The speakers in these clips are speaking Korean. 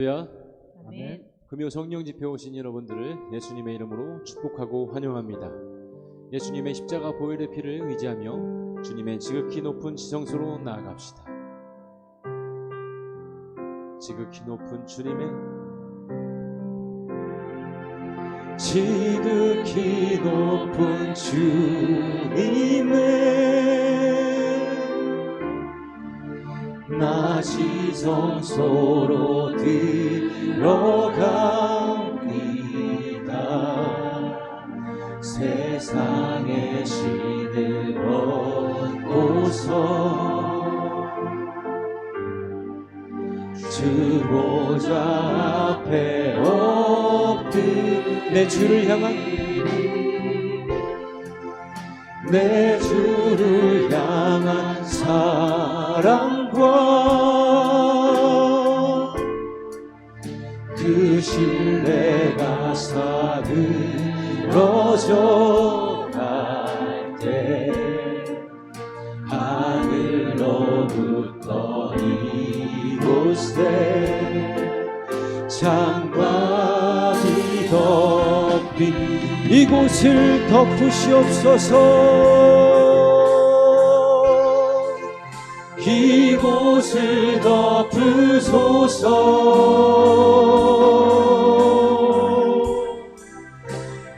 할렐루야. 아멘. 금요 성령 집회 오신 여러분들을 예수님의 이름으로 축복하고 환영합니다. 예수님의 십자가 보혈의 피를 의지하며 주님의 지극히 높은 지성소로 나아갑시다. 지극히 높은 주님의 지극히 높은 주님의 나 지성소로 들어갑니다. 세상의 신을 얻고서 주 보좌 앞에 엎드 내 주를 향한 내 주를 향한 사랑 과그 신뢰가 사그러져 갈 때 하늘로부터 이곳에 장막이 덮인 이곳을 덮으시옵소서. 이 곳을 덮으소서.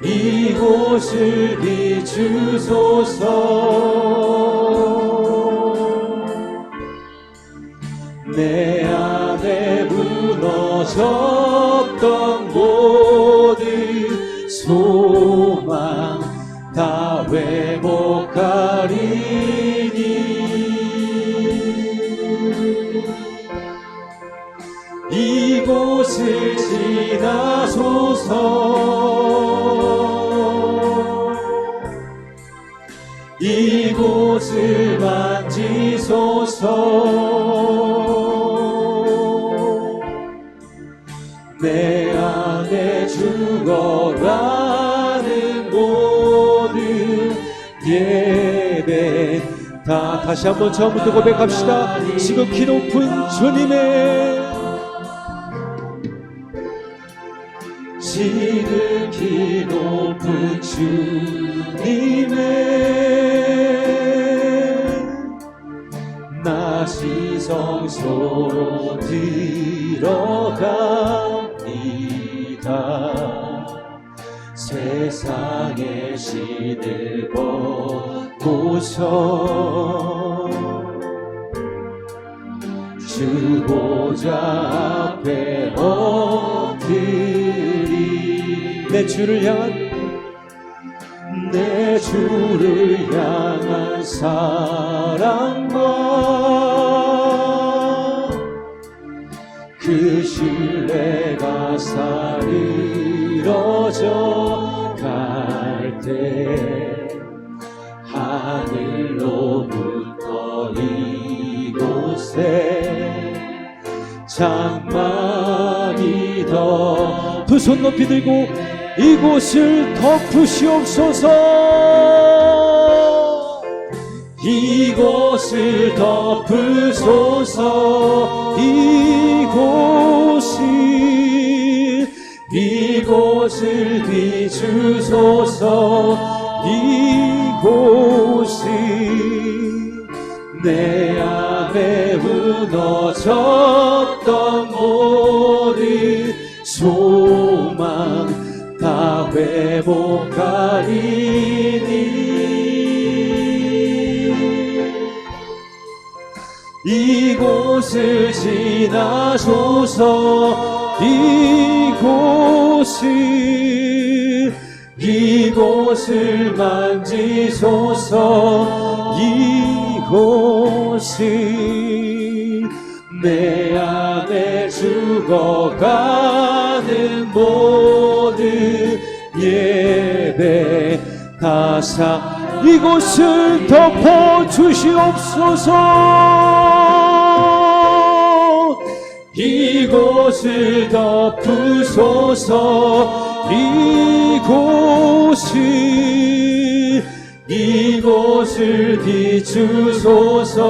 이곳을 비추소서. 내 안에 무너졌던 모든 소망 다 회복 다 다시 한번 처음부터 고백합시다. 지극히 높은 주님의 지극히 높은 주님의 나 지성소로 들어갑니다. 세상의 신을 벗 고서 주 보좌 앞에 엎드리. 내 주를 향한 내 주를 향한 사 장막이 덮두 손 높이 들고 이곳을 덮으시옵소서. 이곳을 덮으소서. 이곳을 이곳을 비추소서. 이곳을 내 안에 무너졌던 모든 소망 다 회복하리니. 이곳을 지나소서 이곳을 이곳을 만지소서 이곳을 내 안에 죽어가 는 모든 예배 다사 이곳을 덮어 주시옵소서. 이곳을 덮으소서. 이곳을 이곳을 비추소서.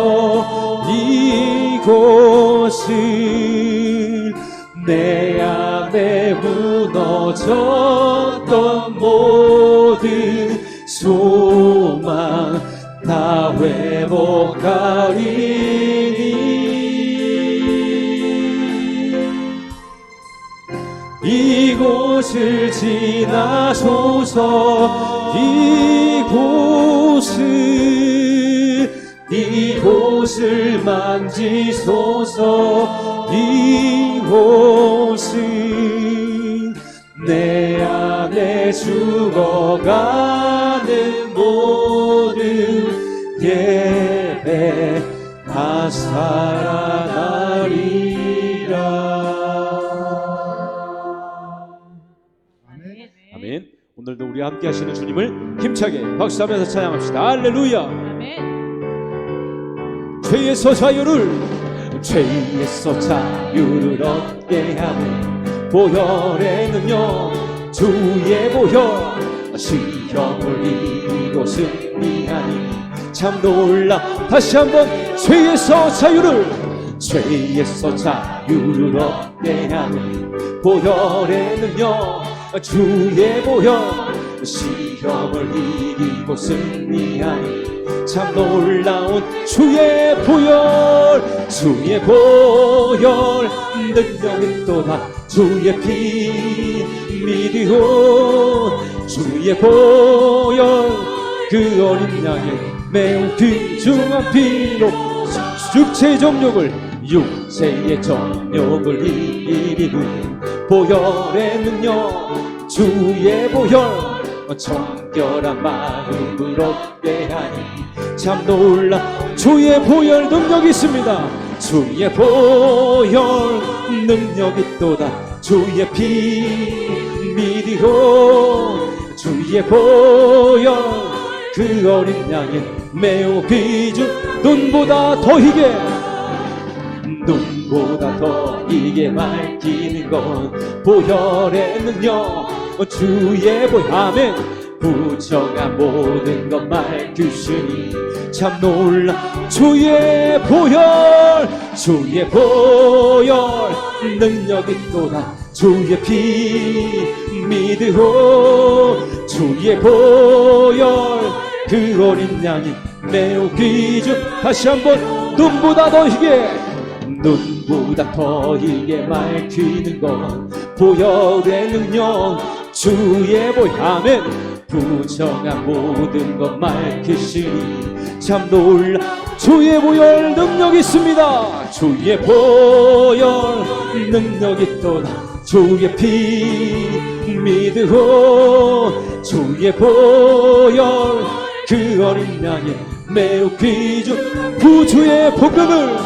이곳을 내 안에 무너졌던 모든 소망 다 회복하리니. 이곳을 지나소서 이곳을 이곳을 만지소서 이곳을 내 안에 죽어가는 모든 예배 다 살아나리라 아멘. 오늘도 우리 함께 하시는 주님을 힘차게 박수하면서 찬양합시다. 할렐루야. 아멘. 죄에서 자유를 죄에서 자유를 얻게 하는 보혈의 능력 주의 보혈 시험을 이기고 승리하니. 참 놀라 다시 한번 죄에서 자유를 죄에서 자유를 얻게 하는 보혈의 능력 주의 보혈 시험을 이기고 승리하니 참 놀라운 주의 보혈 주의 보혈. 능력이 또다 주의 피 미디온 주의 보혈 그 어린 양의 매우 귀중한 피로 육체의 정욕을 육체의 정욕을 이기는 보혈의 능력. 주의 보혈 정결한 마음을 얻게 하니 참 놀라. 주의 보혈 능력이 있습니다. 주의 보혈 능력이 또다. 주의 피 미리고 주의 보혈 그 어린 양의 매우 귀중 눈보다 더 희게. 눈보다 더 이게 밝히는 건 보혈의 능력. 주의 보혈. 아멘 부정한 모든 것 밝히시니 참 놀라. 주의 보혈 주의 보혈. 능력이 또다. 주의 피 믿으오. 주의 보혈. 그 어린 양이 매우 귀중 다시 한번 눈보다 더 희게. 눈보다 더 이게 밝히는 건 보혈의 능력. 주의 보혈. 아멘 부정한 모든 것 밝히시니 참 놀라 주의 보혈 능력 있습니다. 주의 보혈 능력이 또다 주의 피 믿으오. 주의 보혈 그 어린 양의 매우 귀중 구주의 복음을.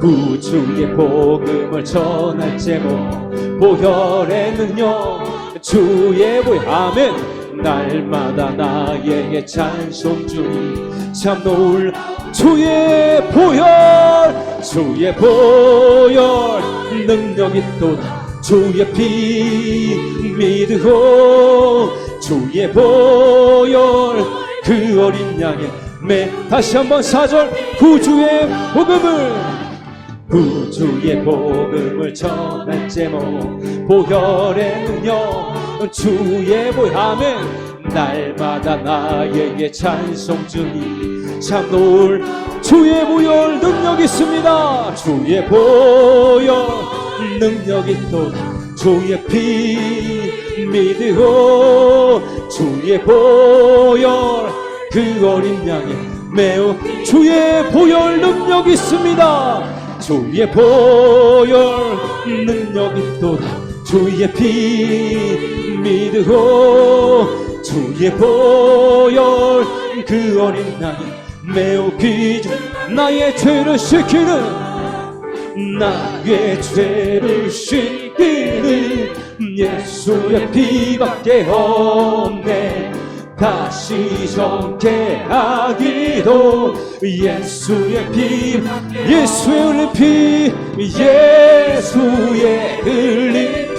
구주의 복음을 전할 제목 보혈의 능력 주의 보혈. 아멘. 날마다 나에게 찬송 주니 참 놀라 주의 보혈 주의 보혈. 능력이 또다. 주의 피 믿으오 주의 보혈. 그 어린 양의 매. 다시 한번 사절 구주의 복음을 구주의 복음을 전할 제목. 보혈의 능력 주의 아멘 날마다 나에게 찬송 주니. 참놀 주의 보혈 능력 있습니다. 주의 보혈 능력이 또 주의 피 믿으오. 주의 보혈 그 어린 양의 매우 주의 보혈 능력 있습니다 주의 보혈 능력이 또다. 주의 피 믿으오 주의 보혈 그 어린 양이 매우 귀중 나의 죄를 씻기는 나의 죄를 씻기는 예수의 피밖에 없네 다시 정케하기도 예수의 피 예수의 흘린 피 예수의 흘린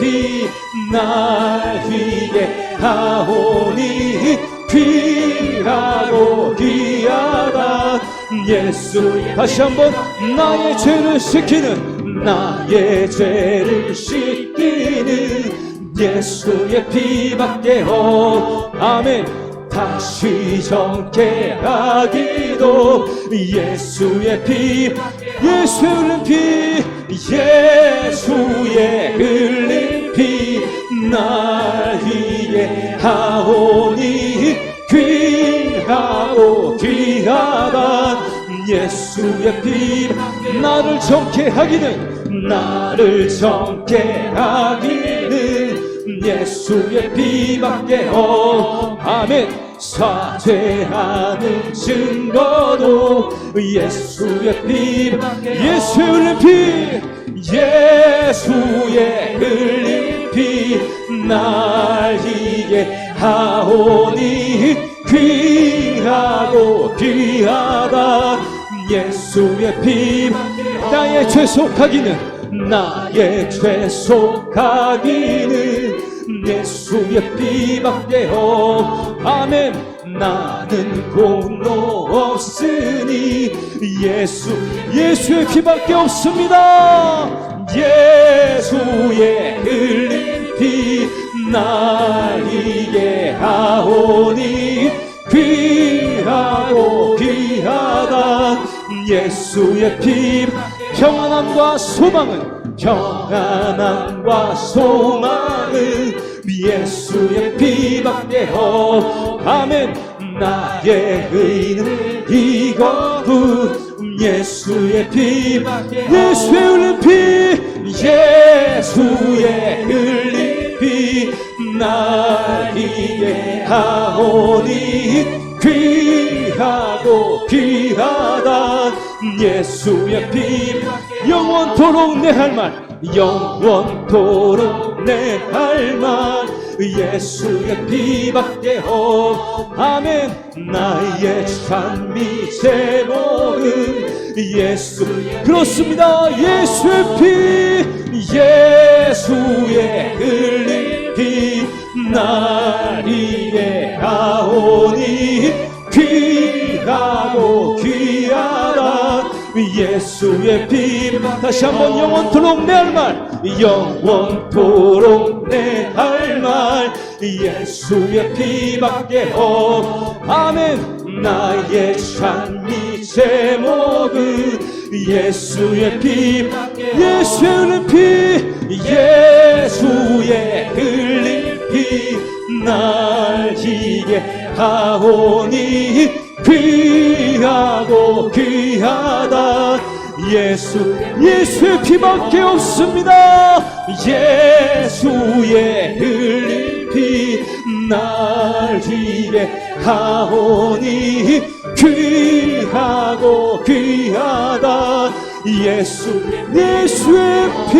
피날 위해 하오니 피라고 귀하다. 예수 다시 한번 나의 죄를 씻기는 나의 죄를 씻기는 예수의 피밖에 없. 아멘 다시 정케 하기도 예수의 피 흘린 피 예수의 흘린 피날 위해 하오니 귀하고 귀하다 예수의 피 나를 정케 하기는 나를 정케 하기는 예수의 피밖에 없. 아멘 사죄하는 증거도 예수의 피 예수의 흘린 피 예수의 흘린 피날 위해 하오니 귀하고 귀하다. 예수의 피 나의 죄 속하기는 나의 죄 속하기는 예수의 피밖에 없 아멘 나는 공로 없으니 예수 예수의 피밖에 없습니다. 예수의 흘린 피날 위해 하오니 귀하고 귀하다 예수의 피 평안함과 소망은 평안함과 소망은 예수의 피밖에 없 아멘 나의 의는 이거뿐 예수의 피 예수의 흘린 피 예수의 흘린 피날 위해 하오니 귀하고 귀하다 예수의 피 영원토록 내 할 말 영원토록 내 할 말. 예수의 피밖에 없 아멘 나의 찬미 제목은 예수. 그렇습니다. 예수의 피 예수의 흘린 피날 위해 하오니 예수의 피 다시 한번 영원토록 내 할 말 영원토록 내 할 말. 예수의 피밖에 없. 아멘. 나의 찬미 제목은 예수의 피 예수의 흘린 피 예수의 흘린 피날 위해 하오니 귀하고 귀하다 예수 예수의 피밖에 없습니다. 예수의 흘린 피날 위해 하오니 귀하고 귀하다. 예수 예수의 피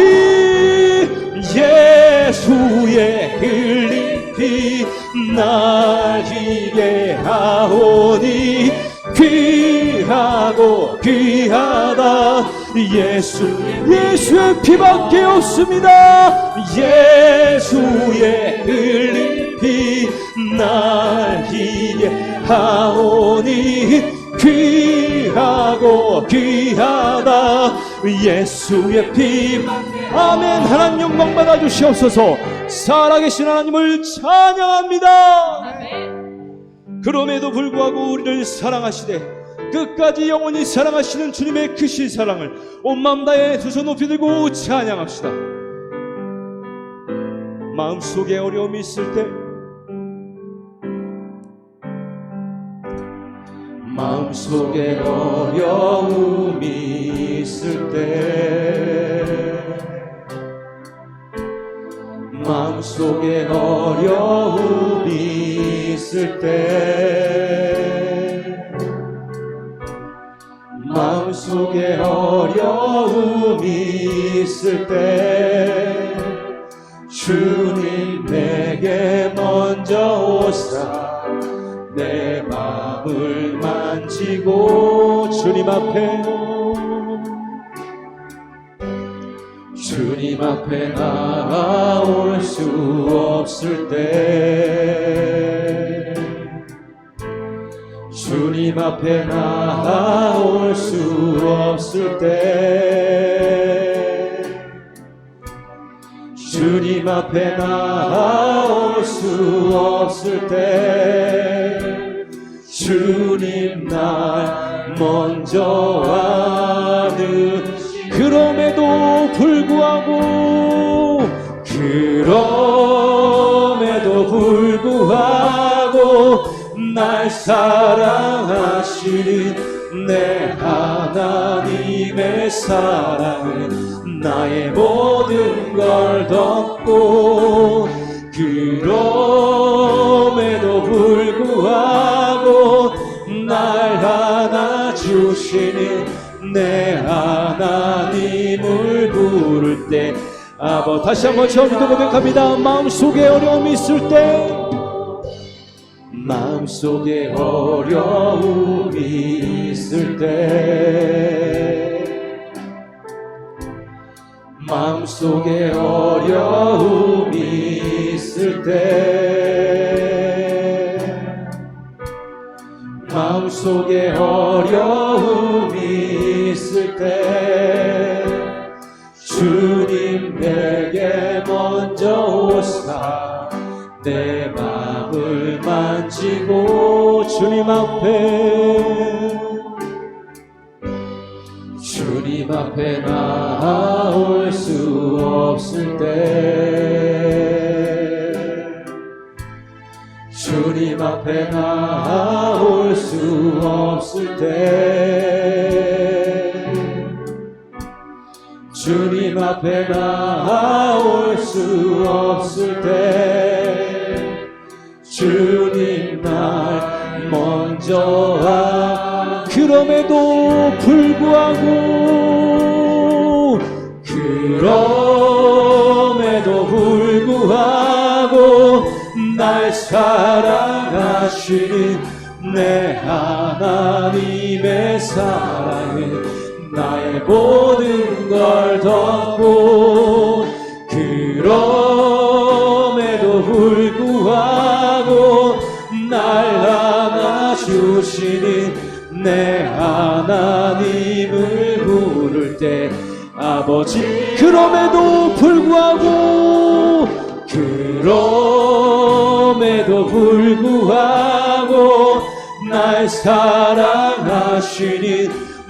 예수의 흘린 피날 위해 하오니 귀 하고 귀하다. 예수 예수의 피밖에 없습니다. 예수의 흘린 피날 위해 하오니 귀하고 귀하다. 예수의 피 아멘. 하나님 영광 받아 주시옵소서. 살아계신 하나님을 찬양합니다. 그럼에도 불구하고 우리를 사랑하시되 끝까지 영원히 사랑하시는 주님의 크신 사랑을 온 마음 다해 두 손 높이 들고 찬양합시다. 마음속에 어려움이 있을 때 마음속에 어려움이 있을 때 마음속에 어려움이 있을 때 있을 때 주님 내게 먼저 오사 내 마음을 만지고 주님 앞에. 주님 앞에 나올 수 없을 때 주님 앞에 나올 수 없을 때 주님 앞에 나올 수 없을 때 주님 날 먼저 아는 그럼에도 불구하고 그럼에도 불구하고 날 사랑하시는 내 하나님의 사랑은 나의 모든 걸 덮고 주시는 내 하나님을 부를 때 아버 다시 한번 처음부터 고백합니다. 마음속에 어려움이 있을 때 마음속에 어려움이 있을 때 마음속에 어려움이 있을 때 속에 어려움이 있을 때 주님 내게 먼저 오사 내 마음을 만지고 주님 앞에. 주님 앞에 나올 수 없을 때 앞에 나올 수 없을 때 주님 앞에 나올 수 없을 때 주님 날 먼저 아 그럼에도 불구하고 그럼에도 불구하고 날 사랑 하시는 내 하나님의 사랑은 나의 모든 걸 덮고 그럼에도 불구하고 날 안아주시는 내 하나님을 부를 때 아버지 그럼에도 불구하고 그럼 에도 불구하고 날 사랑하시는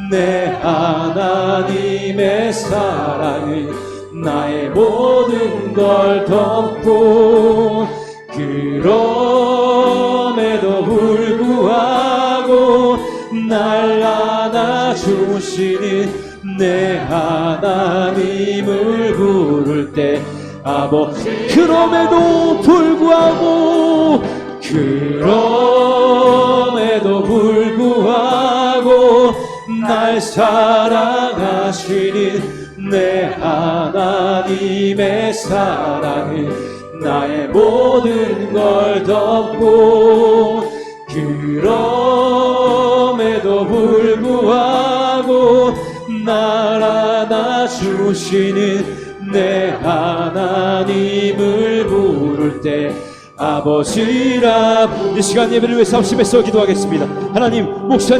내 하나님의 사랑은 나의 모든 걸 덮고 그럼에도 불구하고 날 안아주시는 내 하나님을 부를 때 아버지 그럼에도 불구하고 그럼에도 불구하고 날 사랑하시는 내 하나님의 사랑은 나의 모든 걸 덮고 그럼에도 불구하고 날 안아주시는 내때 아버지라. 이 시간 예배를 위해서 합심해서 기도하겠습니다. 하나님 목사